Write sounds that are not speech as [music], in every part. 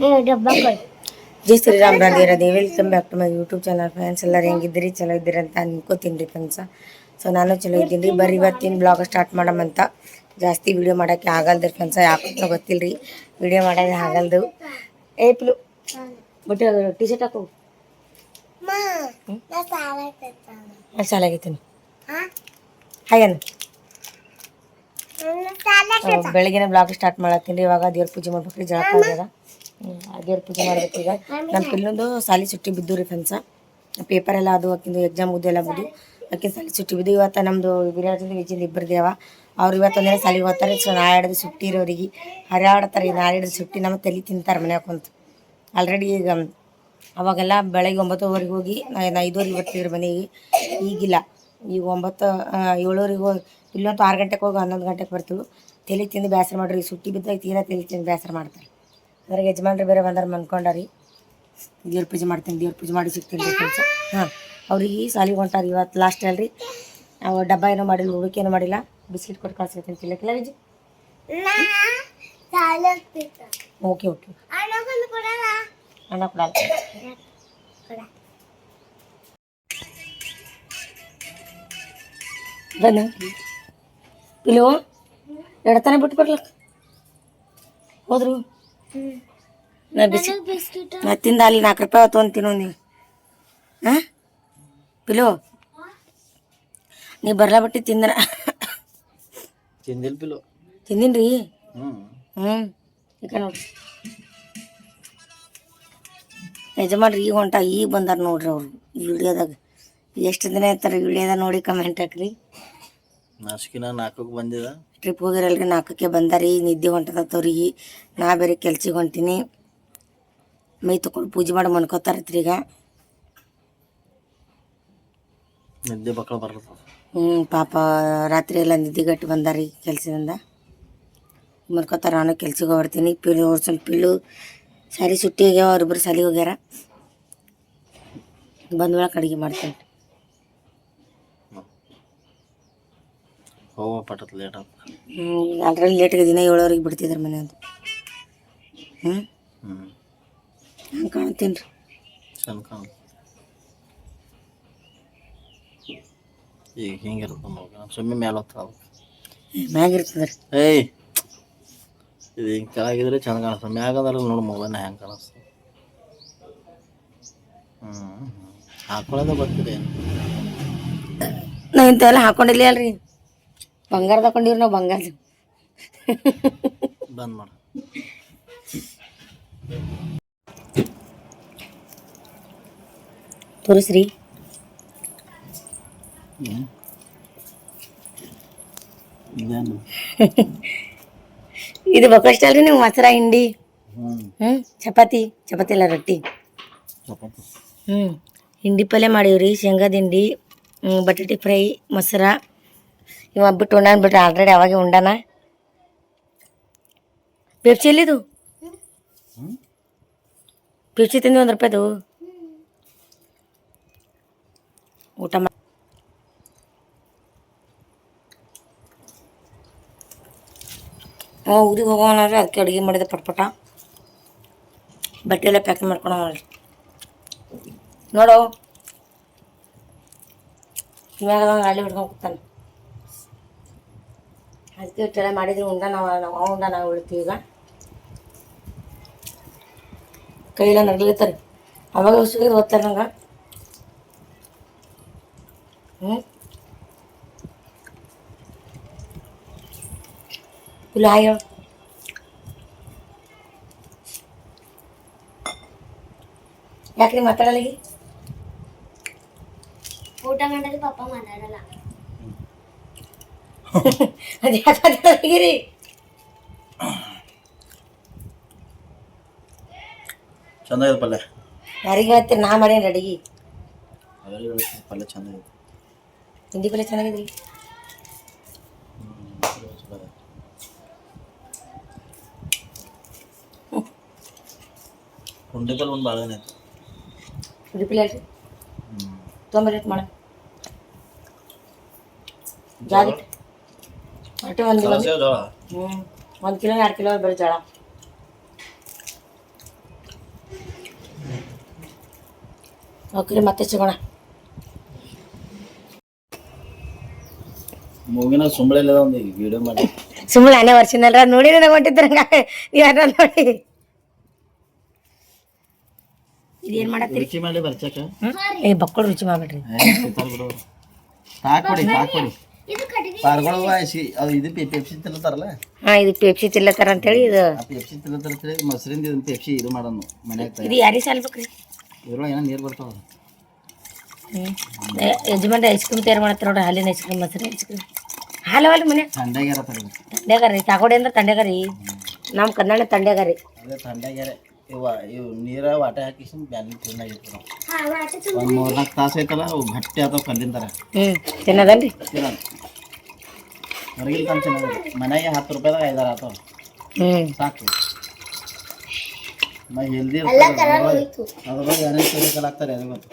Jai Shriram Radhe Radhe welcome back to my YouTube channel friends ಎಲ್ಲರೂ ಹೆಂಗಿದ್ದೀರಿ? ಚಲೋ ಇದ್ದೀರಿ ಅಂತ ಅನ್ಕೋತೀನಿ ರೀ ಫ್ರೆಂಡ್ಸ ಸೊ ನಾನು ಚಲೋ ಇದ್ದೀನಿ. ರೀ ಬರೀ ಇವತ್ತಿನ ಬ್ಲಾಗ್ ಸ್ಟಾರ್ಟ್ ಮಾಡಮಂತ ಜಾಸ್ತಿ ವಿಡಿಯೋ ಮಾಡೋಕ್ಕೆ ಆಗಲ್ದು ರೀ ಫ್ರೆಂಡ್ಸ ಯಾಕಂತ ಗೊತ್ತಿಲ್ಲ ರೀ ವಿಡಿಯೋ ಮಾಡೋದು ಆಗಲ್ದು. ಏ ಪಿಲು. ಬಟ್ ಟಿ ಶರ್ಟ್ ಹಾಕು. ಸಾಲಾಗೈತೀನಿ ಹಾಗೆ ಬೆಳಗಿನ ಬ್ಲಾಗ್ ಸ್ಟಾರ್ಟ್ ಮಾಡತ್ತೀನಿ ರೀ. ಇವಾಗ ದೇವ್ರ ಪೂಜೆ ಮಾಡ್ಬೇಕ್ರಿ ಜಳಕ ಆಗ್ಯದ. ದೇವ್ರ ಪೂಜೆ ಮಾಡ್ಬೇಕು ಈಗ. ನಮ್ಮ ಪಿಲ್ಲೊಂದು ಸಾಲಿ ಚುಟ್ಟಿ ಬಿದ್ದು ರೀ ಫ್ರೆಂಡ್ಸ ಪೇಪರ್ ಎಲ್ಲ ಅದು ಆಕಿಂದು ಎಕ್ಸಾಮ್ ಮುದ್ದು ಎಲ್ಲ ಬಿದ್ದು ಆಕಿನ ಸಾಲಿ ಸುಟ್ಟಿ ಬಿದ್ದು ಇವತ್ತು ನಮ್ಮದು ವಿರಾಜಿಂದ ವಿಜಯಿಂದ ಇಬ್ಬರು ದೇವ. ಅವ್ರು ಇವತ್ತು ಸಾಲಿ ಸಾಲಿಗೆ ಹೋಗ್ತಾರೆ. ಸೊ ನಾಳೆ ಸುಟ್ಟಿ ಇರೋರಿಗೆ. ಹರಿಯಾಡ್ತಾರೆ ಈ ನಾಳೆ ಸುಟ್ಟಿ. ನಮ್ಮ ತಲೆ ತಿಂತಾರೆ ಮನ್ಯಾಗ ಕುಂತು. ಆಲ್ರೆಡಿ ಈಗ ಅವಾಗೆಲ್ಲ ಬೆಳಗ್ಗೆ ಒಂಬತ್ತುವರೆಗೆ ಹೋಗಿ ನಾ ಐದುವರೆಗೆ ಬರ್ತಿದ್ರು ಮನೆಗೆ. ಈಗಿಲ್ಲ. ಈಗ ಒಂಬತ್ತು ಏಳುವರೆಗೆ ಹೋಗಿ ಇಲ್ಲೊಂದು ಆರು ಗಂಟೆಗೆ ಹೋಗಿ ಹನ್ನೊಂದು ಗಂಟೆಗೆ ಬರ್ತೀವಿ ತಲೆ ತಿಂದು ಬೇಸರ ಮಾಡ್ರಿ. ಸುಟ್ಟಿ ಬಿದ್ದಾಗ ತೀರಾ ತಲೆ ತಿಂದು ಬೇಸರ ಮಾಡ್ತಾರೆ. ಅದ್ರಾಗ ಯಜಮಾನ್ರು ಬೇರೆ ಬಂದಾರ ಮನ್ಕೊಂಡಾರಿ. ದೇವ್ರ ಪೂಜೆ ಮಾಡ್ತೀನಿ ದೇವ್ರ ಪೂಜೆ ಮಾಡಿ ಸಿಗ್ತೀನಿ ರೀ ಕೆಲಸ. ಹಾಂ ಅವ್ರಿಗೆ ಸಾಲಿಗೆ ಹೊಂಟಾರ ಇವತ್ತು ಲಾಸ್ಟ್ ಅಲ್ರಿ. ಆ ಡಬ್ಬ ಏನೋ ಮಾಡಿಲ್ಲ ಹುಡುಕಿ ಏನೋ ಮಾಡಿಲ್ಲ. ಬಿಸ್ಕಿಟ್ ಕೊಟ್ಟು ಕಳ್ಸಿರ್ತೀನಿ ತಿನ್ನಕ್ಕಿಲ್ಲ ವಿಜಿ ಓಕೆ ಓಕೆ ಅಣ್ಣ ಕೊಡಲ್ಲ. ಬನ್ನಿ. ಇಲ್ಲೋ ಎಡತಾನೆ ಬಿಟ್ಟು ಬರ್ಲಕ್ಕ? ಹೋದ್ರು. ನಾ ಬಿಸಿ ನಾ ತಿಂದ ಅಲ್ಲಿ ನಾಲ್ಕು ರೂಪಾಯಿ ತೊಗೊಂಡು ತಿನ್ನೋ ನೀವು ಹಾಂ ಪಿಲು ನೀ ಬರ್ಲಾ ಬಿಟ್ಟು ತಿಂದ್ರ ತಿಂದಿಲ್ ಪಿಲು ತಿಂದಿನಿ ರೀ ಹ್ಮ್ ಹ್ಞೂ ಈಗ ನೋಡ್ರಿ ಯಜಮಾನ್ರಿ ಈಗ ಹೊಂಟ ಈಗ ಬಂದಾರ ನೋಡ್ರಿ ಅವ್ರು ಈ ವಿಡಿಯೋದಾಗ ಎಷ್ಟು ದಿನ ಇರ್ತಾರೆ ವಿಡಿಯೋದಾಗ ನೋಡಿ ಕಮೆಂಟ್ ಹಾಕ್ರಿ ನಾಸಿಕಿನ ನಾಲ್ಕಕ್ಕೆ ಬಂದಿದ ಟ್ರಿಪ್ ಹೋಗಿರಲ್ರಿ ನಾಲ್ಕಕ್ಕೆ ಬಂದಾರಿ ನಿದ್ದೆ ಹೊಂಟದತ್ತವ್ರಿಗೆ ನಾ ಬೇರೆ ಕೆಲ್ಸಿಗೆ ಹೊಂಟೀನಿ. ಮೈ ತಕೊಂಡು ಪೂಜೆ ಮಾಡಿ ಮನ್ಕೋತಾರತ್ರಿ ಈಗ. ನಿದ್ದೆ ಹ್ಞೂ ಪಾಪ ರಾತ್ರಿ ಎಲ್ಲ ನಿದ್ದೆಗಟ್ಟು ಬಂದಾರಿ ಕೆಲಸದಿಂದ ಮನ್ಕೋತಾರ ನಾನು ಕೆಲ್ಸಿಗೆ ಹೊರ್ತೀನಿ ಪಿಲ್ಲು ಅವ್ರು ಸ್ವಲ್ಪ ಪಿಲ್ಲು ಸಾರಿ ಸುಟ್ಟಿ ಹೋಗ್ಯಾವ ಅವ್ರಿಬ್ರು ಸಾಲಿಗೆ ಹೋಗ್ಯಾರ. ಬಂದ ಒಳಗೆ ಅಡುಗೆ ಮಾಡ್ತೀನಿ ಹೋಗೋ ಪಟ್ಟತ್ ಲೇಟ್ ಆತ. ಅದ್ರಲ್ಲಿ ಲೇಟಿಗೆ ದಿನ ಏಳುವರೆಗೆ ಬಿಡ್ತಿದ್ರು ಮನೆ ಅದು ಹ್ಞೂ ಹಂಗೆ ಕಾಣ್ತೀನಿ ರೀ ಚಂದ ಕಾಣ ಈಗ ಹಿಂಗಿರುತ್ತೆ ಮಗ. ಸುಮ್ಮನೆ ಮೇಲೆ ಹೋಗ್ತಾವ ಮ್ಯಾಗ ಇರ್ತದೆ ರೀ ಏಯ್! ಇದು ಹಿಂಗೆ ಕೆಳಗಿದ್ರೆ ಚಂದ ಕಾಣಿಸ್ತದೆ ಮ್ಯಾಗ ಅಂದ್ರೆ ನೋಡು ಮೊಬೈಲ್ನ ಹೆಂಗೆ ಕಾಣಿಸ್ತದೆ ಹ್ಞೂ ಹಾಕೊಳ್ಳೋದೇ ಗೊತ್ತಿದೆ. ನಾ ಇಂಥವೆಲ್ಲ ಹಾಕೊಂಡಿಲ್ಲ ಅಲ್ರಿ ಬಂಗಾರದ ಹಾಕೊಂಡಿವ್ರಿ ನಾವು ಬಂಗಾರದ ಬಂದ್ ಮಾಡು ತೋರಿಸ್ರಿ ಹ್ಞೂ ಇದೇನು ಇದು ಬೇಕಷ್ಟ ಅಲ್ರಿ ನೀವು ಮೊಸರ ಹಿಂಡಿ ಹ್ಞೂ ಹ್ಞೂ ಚಪಾತಿ ಚಪಾತಿ ಇಲ್ಲ ರೊಟ್ಟಿ ಚಪಾತಿ ಹ್ಞೂ ಹಿಂಡಿ ಪಲ್ಯ ಮಾಡೀವ್ರಿ ಶೇಂಗಾದ ಹಿಂಡಿ ಹ್ಮ್, ಬಟಾಟಿ ಫ್ರೈ ಮೊಸರ ಇವ ಬಿಟ್ಟು ಉಂಡಾನ ಬಿಟ್ಟು ಆಲ್ರೆಡಿ ಅವಾಗೆ ಉಂಡಾನ? ಪೆಪ್ಸಿ ಎಲ್ಲಿದು? ಪೆಪ್ಸಿ ತಿಂದು ಒಂದು ರೂಪಾಯಿದು? ಊಟ ಮಾಡಿ ಊರಿಗೆ ಹೋಗೋಣ ಅದಕ್ಕೆ ಅಡುಗೆ ಮಾಡಿದೆ ಪಟ್ಪಟ ಬಟ್ಟೆ ಎಲ್ಲ ಪ್ಯಾಕ್ ಮಾಡ್ಕೊಂಡು ಹೋಗ್ರಿ ನೋಡು. ಇವಾಗ ಅಲ್ಲಿ ಹಿಡ್ಕೊಂಡು ಕೂತಾನೆ. ಅದಕ್ಕೆ ಇಷ್ಟೆಲ್ಲ ಮಾಡಿದ್ರೆ ಉಂಡ ನಾವು ಉಂಡ ನಾವು ಉಳ್ತೀವಿ ಈಗ. ಕೈಯೆಲ್ಲ ನಡ್ಲಿತ್ತಾರೆ ಅವಾಗ ಉಸಿರು ಓದ್ತಾರೆ ನಂಗೆ. ಹ್ಞೂ ಇಲ್ಲ ಹಾಯ್ ಯಾಕ್ರಿ ಮಾತಾಡಲ್ಲ ಊಟ ಮಾಡಿದ್ರೆ ಪಾಪ ಮಾತಾಡಲ್ಲ. ಅದು ಯಾಕಾಗಿರಿ ಚಂದ ಇದೆ ಪಲ್ಯ. ಯಾರಿಗೆ ಹೇಳ್ತೀರಿ? ನಾ ಮಾಡೇನಿ ಅಡಿಗೆ? ಪಲ್ಯ ಚಂದ ಇದೆ ಹಿಂದಿ ಪಲ್ಯ ಚೆನ್ನಾಗಿದ್ರಿ? ಪುಂಡಿಕಲ್ ಒಂದು ಭಾಳ ದಿನ ಆಯ್ತು ಹಿಂದಿ ಪಲ್ಯ ಅಲ್ರಿ ತೊಂಬರೇಟ್ ಮಾಡ. ಅಷ್ಟೇ ಒಂದು ಹ್ಞೂ ಒಂದು ಕಿಲೋ ಎರಡು ಕಿಲೋ ಬರೀ ಜೋಳ. ಓಕೆ ಮತ್ತೆ ಸಿಗೋಣ. ಮೂಗಿನ ಸುಂಬಳ ಇಲ್ಲ ಒಂದು ವಿಡಿಯೋ ಮಾಡಿ. ಸುಂಬಳ ಅನೇ ವರ್ಷನಲ್ರ? ನೋಡಿ ನನಗೆ ಹೊಂಟಿದ್ರಂಗ ಯಾರ ನೋಡಿ? ಇದೇನ್ ಮಾಡತ್ತೀರಿ? ರುಚಿ ಮಾಡಿ ಬರ್ಚಕ? ಏ ಬಕ್ಕಳು ರುಚಿ ಮಾಡ್ಬಿಡ್ರಿ. ಸಾಕೊಡಿ ಸಾಕೊಡಿ ಪಾರ್ಗಳು ಸಿ ಅದು ಇದು ಪೆಪ್ಸಿ ತಿನ್ನತಾರಲ್ಲ ಹಾ ಇದು ಪೇಪ್ಸಿ ತಿಲ್ಲತ್ತಾರ ಅಂತೇಳಿ ಇದು. ಆ ಪೆಪ್ಸಿ ತಿನ್ನತಾರ ಅಂತೇಳಿ ಮೊಸರಿಂದ ಇದನ್ನ ಪೆಪ್ಸಿ ಇದು ಮಾಡೋನು ಮನ್ಯಾಗ ಇದು ಯಾರಿಗೆ ಸಾಲ್ಬೇಕ್ರಿ? ಇದ್ರೊಳಗೆ ಏನೋ ನೀರು ಬರ್ತಾವ ಯಜಮಾನ್ರಿ ಐಸ್ ಕ್ರೀಮ್ ತಯಾರು ಮಾಡ್ತಾರ ನೋಡ್ರಿ ಹಾಲಿನ ಐಸ್ ಕ್ರೀಮ್ ಮೊಸರು ಐಸ್ ಕ್ರೀಮ್ ಹಾಲು ಮನೆ? ತಂಡೆಗಾರ ತಂಡೆಗಾರ ರೀ ತಗೋಡಿ ಅಂದ್ರೆ ತಂಡ್ಯಾಗ ರೀ ನಮ್ಮ ಕನ್ನಡ ತಂಡ್ಯಾಗ ರೀ ಅದೇ ಥಂಡ್ಯಾಗ್ಯಾರ ಇವ ಇವು ನೀರ ವಾಟೆ ಹಾಕಿಸಿ ಬ್ಯಾಲಿ ತಿನ್ನಾಗಿತ್ತು ಹಾ ವಾಟೆ ತುಂಬ ಒಂದು ಮೂರ್ನಾಲ್ಕು ತಾಸು ಐತಲ್ಲ ಅವು ಗಟ್ಟಿ ಆತಾವ ಕಲ್ಲಿನ ಥರ ಹ್ಞೂ ತಿನ್ನದಲ್ರಿ? ತಿನ್ನೋದು ಹೊರಗಿನ ತಂದು ತಿನ್ನೋದು ಮನೆಗೆ ಹತ್ತು ರೂಪಾಯಿದಾಗ ಐದಾರು ಆತಾವ. ಹ್ಞೂ ಸಾಕು. ಮೈ ಹೆಲ್ದಿ ಹೋಯ್ತು. ಅದ್ರೊಳಗೆ ಏನೇನು ಕೆಮಿಕಲ್ ಹಾಕ್ತಾರೆ ಅದು ಗೊತ್ತು.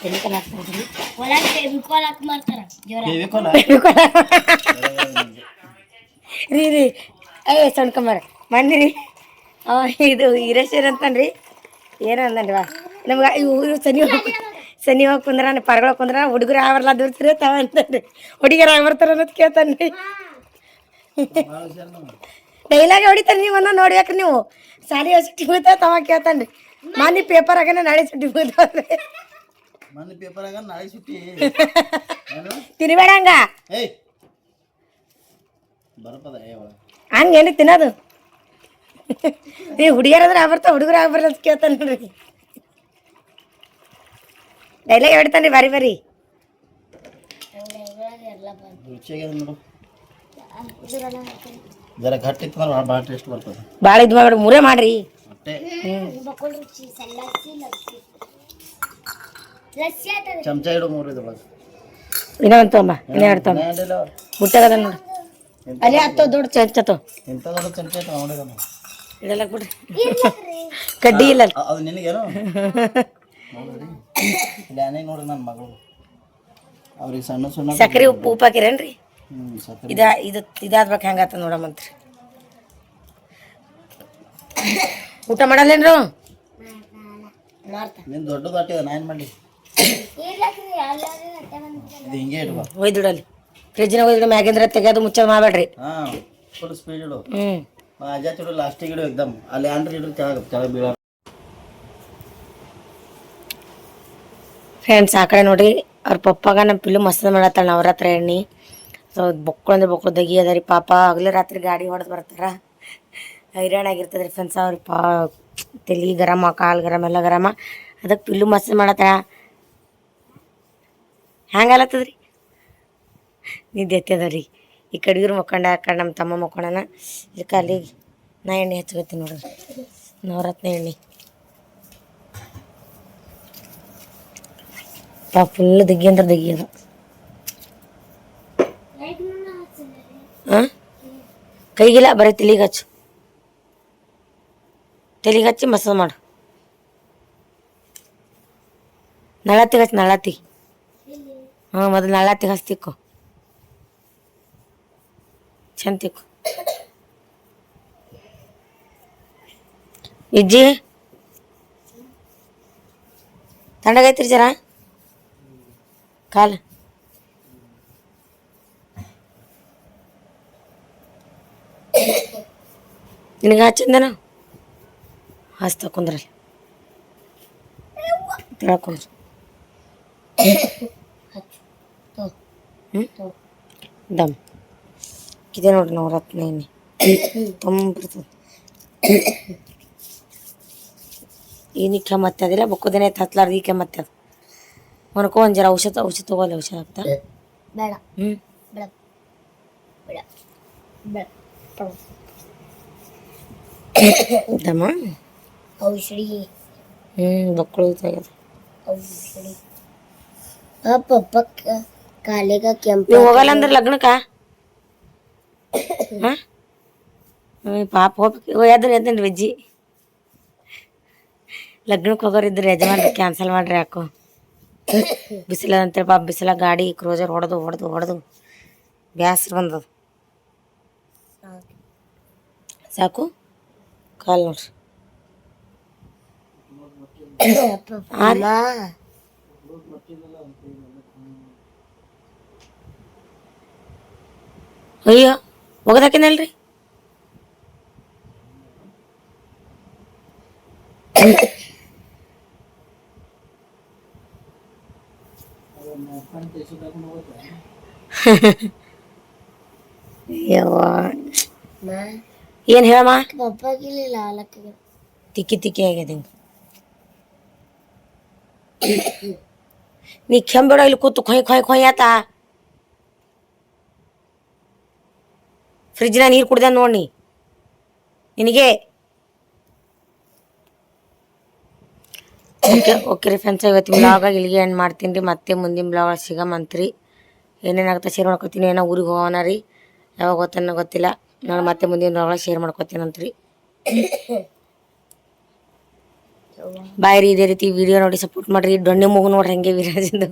ಕೆಮಿಕಲ್ ಹಾಕ್ತಾರ್ರಿ ಒಳಗೆ ಫೆವಿಕಾಲ್ ಹಾಕಿ ಮಾಡ್ತಾರ ಜೋರ ಫೆವಿಕಾಲ್ ರೀ ರೀ. ಅಯ್ಯ ಸಣ್ಣ ಬನ್ನಿ ರೀ ಅವ ಇದು ಹಿರೇಶ್ವರ ಅಂತನ್ರಿ. ಏನು ಅಂದನ್ರಿ ನಮ್ಗೆ ಇವು ಇವು ಸನಿ ಸನಿ ಹೋಗಿ ಕುಂದ್ರ ಪರಗಳ ಕುಂದ್ರ ಹುಡುಗರು ಆವರ್ಲ ದೂರ್ತಿರ ತಾವ ಅಂತನ್ರಿ. ಹುಡುಗರು ಆಗ್ಬರ್ತಾರ ಅನ್ನೋದು ಕೇಳ್ತಾನ್ರಿ. ಡೈಲಾಗ್ ಹೊಡಿತಾನೆ ನೀವು ಅನ್ನೋ ನೋಡ್ಬೇಕ್ರಿ ನೀವು. ಸಾಲಿ ಸುಟ್ಟಿ ಬೀಳ್ತಾವ ತವ ಕೇಳ್ತಾನ್ರಿ. ಮನೆ ಪೇಪರ್ ಆಗನ ನಾಳೆ ಸುಟ್ಟಿ ಬೀಳ್ತಾವ್ರಿ. ಮನೆ ಪೇಪರ್ ಆಗ ನಾಳೆ ಸುಟ್ಟಿ ತಿನ್ಬೇಡ ಹಂಗ. ಬರಪದ ಹಂಗೇನು ತಿನ್ನೋದು? ನೀವು ಹುಡುಗಿಯರಾದ್ರೆ ಆಗ್ಬರ್ತಾವ ಹುಡುಗರು ಆಗ್ಬಾರ್ದು ಅಂತ ಕೇಳ್ತಾನೆ ನೋಡ್ರಿ. ಡೈಲಾಗ್ ಹೇಳ್ತಾನೆ ಬಾರಿ ಬಾರಿ. ರುಚಿಯಾಗ್ಯದ ನೋಡು ಜರ ಗಟ್ಟಿ ಇತ್ತಂದ್ರೆ ಭಾಳ ಟೇಸ್ಟ್ ಬರ್ತದೆ. ಭಾಳ ಇದು ಮಾಡಿ ಮೂರೇ ಮಾಡ್ರಿ. ಚಮಚ ಇಡು ಮೂರು ಇದ್ರೊಳಗೆ ಇನ್ನೂ ಒಂದು ಇನ್ನೂ ಎರಡು ನೋಡಿ. ಅಲ್ಲಿ ಹತ್ತೋ ದೊಡ್ಡ ಚಂಚತೋ ಇಂಥ ದೊಡ್ಡ ಚಮಚ ಇದೆಲ್ಲ ಬಿಡ್ರಿ ಕಡ್ಡಿ ಇಲ್ಲ. ಅದು ನಿನಗೇನು? ನೋಡ್ರಿ ನನ್ನ ಮಗಳು. ಅವ್ರಿಗೆ ಸಣ್ಣ ಸಣ್ಣ ಸಕ್ಕರೆ ಉಪ್ಪು ಉಪ್ಪು ಹಾಕಿರೇನ್ರಿ? ಇದ ಇದು ಇದಾದ್ಬೇಕು ಹೆಂಗಾತ ನೋಡಮ್ಮಂತ್ರಿ ಊಟ ಮಾಡಲ್ಲೇನ್ರು? ನಿನ್ ದೊಡ್ಡ ನಾ ಏನು ಮಾಡಲಿ. ಇದು ಹಿಂಗೆ ಇಡುವ ಒಯ್ದಿಡಲ್ಲಿ ಫ್ರಿಜ್ನಾಗ ಒಯ್ದಿಡ ಮ್ಯಾಗಿಂದ್ರ ತೆಗೆಯೋದು ಮುಚ್ಚೋದು ಮಾಡಬೇಡ್ರಿ. ಹಾಂ ಫುಲ್ ಸ್ಪೀಡ್ ಇಡು. ಹ್ಞೂ ಲಾಸ್ಟಿಗೆ ಇಡು ಎಕ್ದಮ್ ಅಲ್ಲಿ ಆಂಡ್ರಿ ಫ್ರೆಂಡ್ಸ್ ಆ ಕಡೆ ನೋಡ್ರಿ, ಅವ್ರ ಪಪ್ಪಾಗ ನಮ್ಮ ಪಿಲ್ಲು ಮಸ್ತ್ ಮಾಡತ್ತಾಳ ನವರಾತ್ರಿ ಎಣ್ಣೆ ಸೊ ಬೊಕ್ಕಳು ಅಂದ್ರೆ ಬೊಕ್ಕಳು ದಗಿ ಅದ ರೀ ಪಾಪ. ಆಗಲೇ ರಾತ್ರಿ ಗಾಡಿ ಹೊಡೆದು ಬರ್ತಾರ. ಹೈರಾಣ ಆಗಿರ್ತದೆ ರೀ ಫ್ರೆಂಡ್ಸ್ ಅವ್ರ ಪಾ, ತಲೆ ಗರಮ, ಕಾಲು ಗರಮ, ಎಲ್ಲ ಗರಮ. ಅದಕ್ಕೆ ಪಿಲ್ಲು ಮಸ್ತ್ ಮಾಡತ್ತಾಳ. ಹ್ಯಾಂಗಲತ್ತದ್ರಿ ನಿದ್ದೆ ಎತ್ತದ ರೀ. ಈ ಕಡೆಗಿರು ಮಕ್ಕೊಂಡ, ಆ ಕಡೆ ನಮ್ಮ ತಮ್ಮ ಮಕ್ಕೊಂಡನ. ಇದಕ್ಕೆ ಅಲ್ಲಿಗೆ ನಾ ಎಣ್ಣೆ ಹಚ್ಕೋತೀನಿ ನೋಡ್ರಿ. ನವರತ್ನ ಎಣ್ಣೆ. ಫುಲ್ ದಿಗ್ಗಿ ಅಂದ್ರೆ ದಿಗ್ಗಿ ಅದ. ಕೈಗಿಲ್ಲ, ಬರೀ ತಲೆಗೆ ಹಚ್ಚು. ತಲೆಗೆ ಹಚ್ಚಿ ಮಸಾಜ್ ಮಾಡು. ನಳತಿಗೆ ಹಚ್ಚಿ ನಳತಿ ಹಾಂ ಮೊದಲು ನಳತಿಗೆ ಹಚ್ಚಿ ತಿಕ್ಕು ಚಂದ ತಿಕ್ಕು ಇಜ್ಜಿ ತಣ್ಣಗೈತ್ರಿ ಜರ ಕಾಲ ನಿನಗೆ ಹಚ್ಚಿಂದನ ಹಚ್ತ ಕುಂದ್ರಲ್ಲಿ ತಿಳ್ಕೊಂಡ್ರಿ ಹ್ಞೂ ನಾವು ಇದೆ ನೋಡ್ರಿ ನವರತ್ನ ಎಣ್ಣೆ ತುಂಬಿರ್ತದೆ ಏನಿ ಕೆಮ್ಮತ್ತೆ ಅದಿಲ್ಲ ಬುಕ್ಕದೇನೆ ಹತ್ಲಾರ್ದು ಈ ಕೆಮ್ಮತ್ತೆ ಅದು. ಮನ್ಕೊ ಒಂದು ಜರ ಔಷಧ ಔಷಧ ತಗೋಲ್ಲ ಔಷಧ ಆಗ್ತಾ ಬೇಡ. ಹ್ಞೂ ಬೇಡ. ಬೇಡ. ಬೇಡ. ಔಷಧಿ. ಹ್ಞೂ ಬಕ್ಕಳು ತೆಗೆದು ಔಷಧಿ. ಆ ಕಾಲಿಗೆ ಕಾಲಿಗ ಕೆಂಪು ಹೋಗಲ್ಲ ಅಂದ್ರೆ ಲಗ್ನಕ್ಕ? ಹಾಂ? ಪಾಪ ಹೋಗ್ಬೇಕು ಎದ್ರು ಎದ್ದೇನು ವಿಜ್ಜಿ ಲಗ್ನಕ್ಕೆ ಹೋಗೋರಿದ್ರೆ ಯಜಮಾನ್ರಿ ಕ್ಯಾನ್ಸಲ್ ಮಾಡ್ರಿ ಯಾಕೋ? ಬಿಸಿಲ ಅಂತೇಳಿ ಪಾಪ, ಬಿಸಿಲ ಗಾಡಿ ಕ್ರೋಜರ್ ಹೊಡೆದು ಹೊಡೆದು ಹೊಡೆದು. ಬ್ಯಾಸ್ರ ಬಂದದು. ಸಾಕು? ಕಾಲ್ ನೋಡ್ರಿ. ಅಯ್ಯೋ. ಒಗದಾಕಿನಲ್ರಿ ಯವ್ವ. ಏನ್ ಹೇಳಮ್ಮ? ಪಪ್ಪಾಗಿಲ್ಲ ಹಾಲಕ್ಕೆ ತಿಕ್ಕಿ ತಿಕ್ಕಿ ಆಗ್ಯದ ಹಿಂಗೆ ನೀ ಕೆಂಬೇಡ ಇಲ್ಲಿ ಕೂತು ಕೊಯ್ ಖೊಯ್ ಖೊಯ್ ಆತ. ಫ್ರಿಜ್ನ ನೀರು ಕುಡ್ದೆ ನೋಡಿ ನಿನಗೆ ಓಕೆ ಓಕೆ ರೀ ಫ್ರೆಂಡ್ಸ್ ಇವತ್ತಿನ ಬ್ಲಾಗ ಇಲ್ಲಿಗೆ ಏನು ಮಾಡ್ತೀನಿ ರೀ. ಮತ್ತೆ ಮುಂದಿನ ಬ್ಲಾಗ್ ಸಿಗಮಂತ್ರಿ ಏನೇನಾಗುತ್ತೆ ಶೇರ್ ಮಾಡ್ಕೊತೀನಿ ಏನೋ ಊರಿಗೆ ಹೋಗೋಣ ರೀ. ಯಾವಾಗ ಗೊತ್ತನ್ನ ಗೊತ್ತಿಲ್ಲ. ನಾನು ಮತ್ತೆ ಮುಂದಿನ ಬ್ಲಾಗ ಶೇರ್ ಮಾಡ್ಕೊತೀನಂತ್ರಿ [coughs] ಬಾಯ್ ರೀ ಇದೇ ರೀತಿ ವಿಡಿಯೋ ನೋಡಿ ಸಪೋರ್ಟ್ ಮಾಡಿರಿ. ದೊಣ್ಣೆ ಮಗು ನೋಡ್ರಿ ಹಂಗೆ ವಿರಾಜಿಂದು